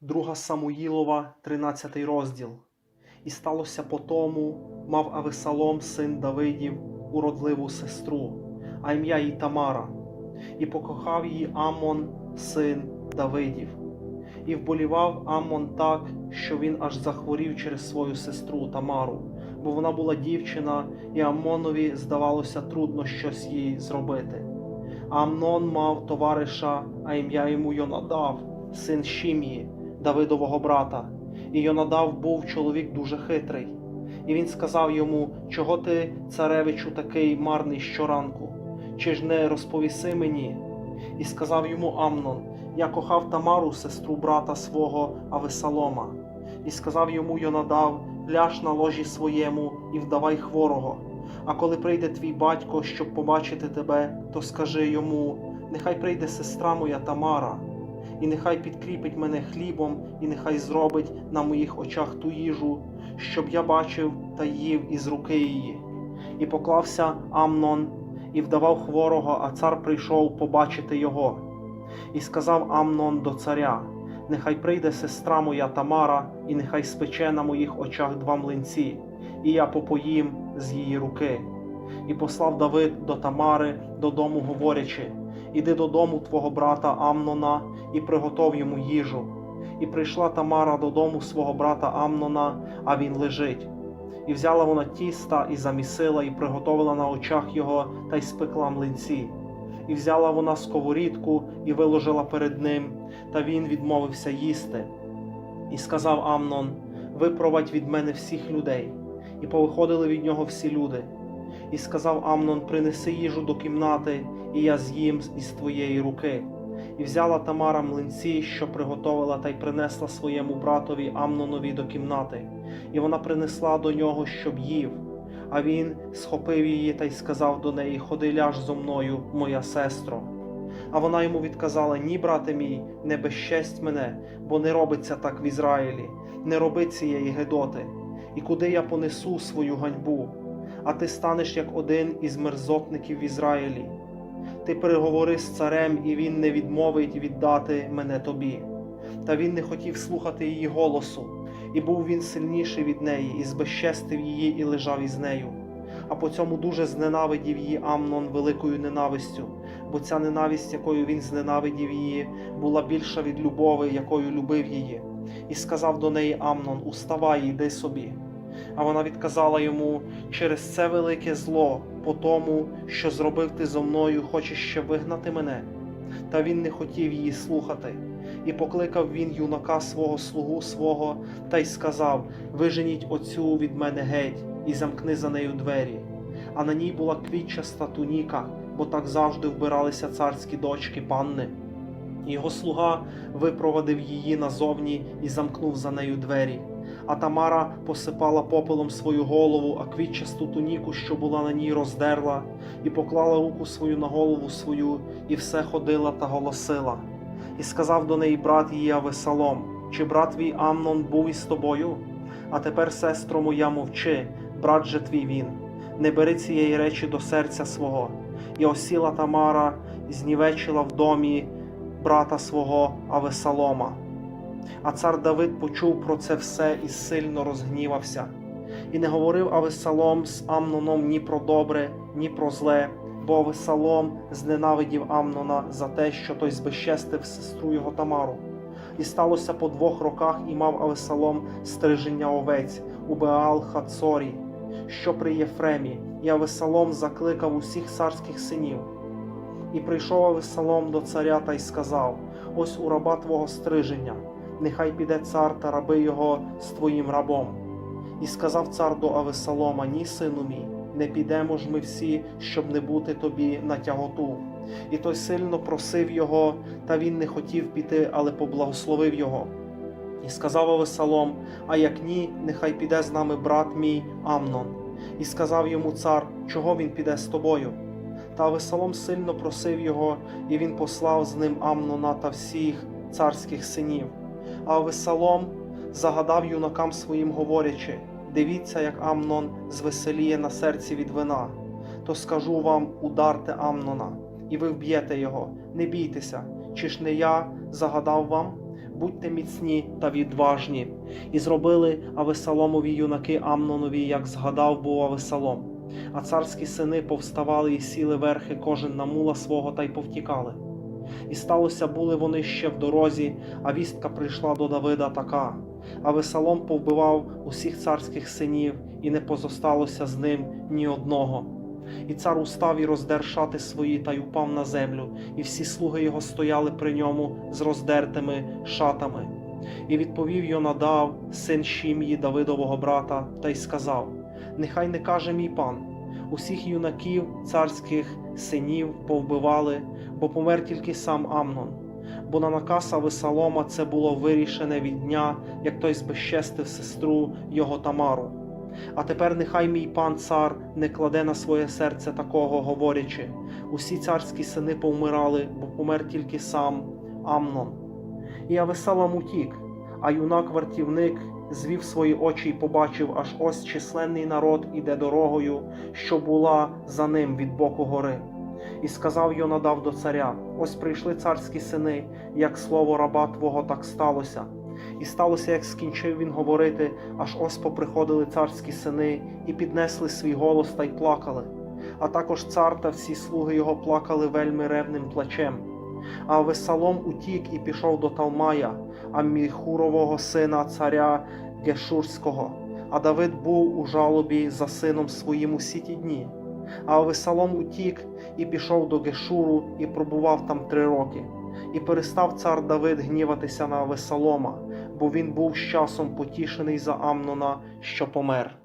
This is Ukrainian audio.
Друга Самуїлова, 13 розділ. І сталося по тому, мав Авесалом, син Давидів, уродливу сестру, а ім'я їй Тамара, і покохав її Амон, син Давидів. І вболівав Амон так, що він аж захворів через свою сестру Тамару, бо вона була дівчина, і Амонові здавалося трудно щось їй зробити. Амнон мав товариша, а ім'я йому Йонадав, син Шім'ї, Давидового брата. І Йонадав був чоловік дуже хитрий. І він сказав йому: Чого ти, царевичу, такий марний щоранку? Чи ж не розповіси мені? І сказав йому Амнон: Я кохав Тамару, сестру брата свого Авесалома. І сказав йому Йонадав: Ляж на ложі своєму і вдавай хворого. А коли прийде твій батько, щоб побачити тебе, то скажи йому: Нехай прийде сестра моя Тамара, і нехай підкріпить мене хлібом, і нехай зробить на моїх очах ту їжу, щоб я бачив та їв із руки її. І поклався Амнон і вдавав хворого, а цар прийшов побачити його. І сказав Амнон до царя: Нехай прийде сестра моя Тамара, і нехай спече на моїх очах два млинці, і я попоїм з її руки. І послав Давид до Тамари додому, говорячи: Іди додому твого брата Амнона і приготов йому їжу. І прийшла Тамара додому свого брата Амнона, а він лежить. І взяла вона тіста і замісила, і приготовила на очах його та й спекла млинці. І взяла вона сковорідку і виложила перед ним, та він відмовився їсти. І сказав Амнон: Випровадь від мене всіх людей. І повиходили від нього всі люди. І сказав Амнон: Принеси їжу до кімнати, і я з'їм із твоєї руки. І взяла Тамара млинці, що приготовила, та й принесла своєму братові Амнонові до кімнати, і вона принесла до нього, щоб їв. А він схопив її та й сказав до неї: Ходи ляж зо мною, моя сестро. А вона йому відказала: Ні, брате мій, не безчесть мене, бо не робиться так в Ізраїлі, не роби цієї гедоти. І куди я понесу свою ганьбу? А ти станеш як один із мерзотників в Ізраїлі. Ти переговори з царем, і він не відмовить віддати мене тобі. Та він не хотів слухати її голосу, і був він сильніший від неї, і збезчестив її, і лежав із нею. А по цьому дуже зненавидів її Амнон великою ненавистю, бо ця ненависть, якою він зненавидів її, була більша від любови, якою любив її. І сказав до неї Амнон: Уставай, йди собі. А вона відказала йому: через це велике зло, по тому, що зробив ти зо мною, хочеш ще вигнати мене. Та він не хотів її слухати. І покликав він юнака свого слугу свого, та й сказав: Виженіть оцю від мене геть, і замкни за нею двері. А на ній була квітчаста туніка, бо так завжди вбиралися царські дочки панни. Його слуга випровадив її назовні і замкнув за нею двері. А Тамара посипала попелом свою голову, а квітчасту туніку, що була на ній, роздерла, і поклала руку свою на голову свою, і все ходила та голосила. І сказав до неї брат її Авесалом: Чи брат твій Амнон був із тобою? А тепер, сестро моя, мовчи, брат же твій він, не бери цієї речі до серця свого. І осіла Тамара, знівечила в домі брата свого Авесалома. А цар Давид почув про це все і сильно розгнівався. І не говорив Авесалом з Амноном ні про добре, ні про зле, бо Авесалом зненавидів Амнона за те, що той збезчестив сестру його Тамару. І сталося по двох роках, і мав Авесалом стриження овець у Беал Хацорі, що при Єфремі, і Авесалом закликав усіх царських синів. І прийшов Авесалом до царя та й сказав: Ось у раба твого стриження, нехай піде цар та раби його з твоїм рабом. І сказав цар до Авесалома: Ні, сину мій, не підемо ж ми всі, щоб не бути тобі на тяготу. І той сильно просив його, та він не хотів піти, але поблагословив його. І сказав Авесалом: А як ні, нехай піде з нами брат мій Амнон. І сказав йому цар, чого він піде з тобою. Та Авесалом сильно просив його, і він послав з ним Амнона та всіх царських синів. А Авесалом загадав юнакам своїм, говорячи: Дивіться, як Амнон звеселіє на серці від вина. То скажу вам, ударте Амнона, і ви вб'єте його, не бійтеся, чи ж не я загадав вам? будьте міцні та відважні. І зробили Авесаломові юнаки Амнонові, як згадав був Авесалом. А царські сини повставали і сіли верхи кожен на мула свого та й повтікали. І сталося, були вони ще в дорозі, а вістка прийшла до Давида така. А Весалом повбивав усіх царських синів, і не позосталося з ним ні одного. І цар устав і роздер шати свої та й упав на землю, і всі слуги його стояли при ньому з роздертими шатами. І відповів Йонадав, син Шім'ї, Давидового брата, та й сказав: Нехай не каже мій пан, усіх юнаків царських синів повбивали, бо помер тільки сам Амнон. Бо на наказ Авесалома це було вирішене від дня, як той збезчестив сестру його Тамару. А тепер нехай мій пан цар не кладе на своє серце такого, говорячи: усі царські сини повмирали, бо помер тільки сам Амнон. І Авесалом утік, а юнак вартівник звів свої очі і побачив, аж ось численний народ іде дорогою, що була за ним від боку гори. І сказав Йонадав до царя: Ось прийшли царські сини, як слово раба твого так сталося. І сталося, як скінчив він говорити, аж ось поприходили царські сини і піднесли свій голос та й плакали. А також цар та всі слуги його плакали вельми ревним плачем. А Весалом утік і пішов до Талмая, Аміхурового сина царя Гешурського. А Давид був у жалобі за сином своїм усі ті дні. А Авесалом утік і пішов до Гешуру і пробував там три роки. І перестав цар Давид гніватися на Авесалома, бо він був з часом потішений за Амнона, що помер.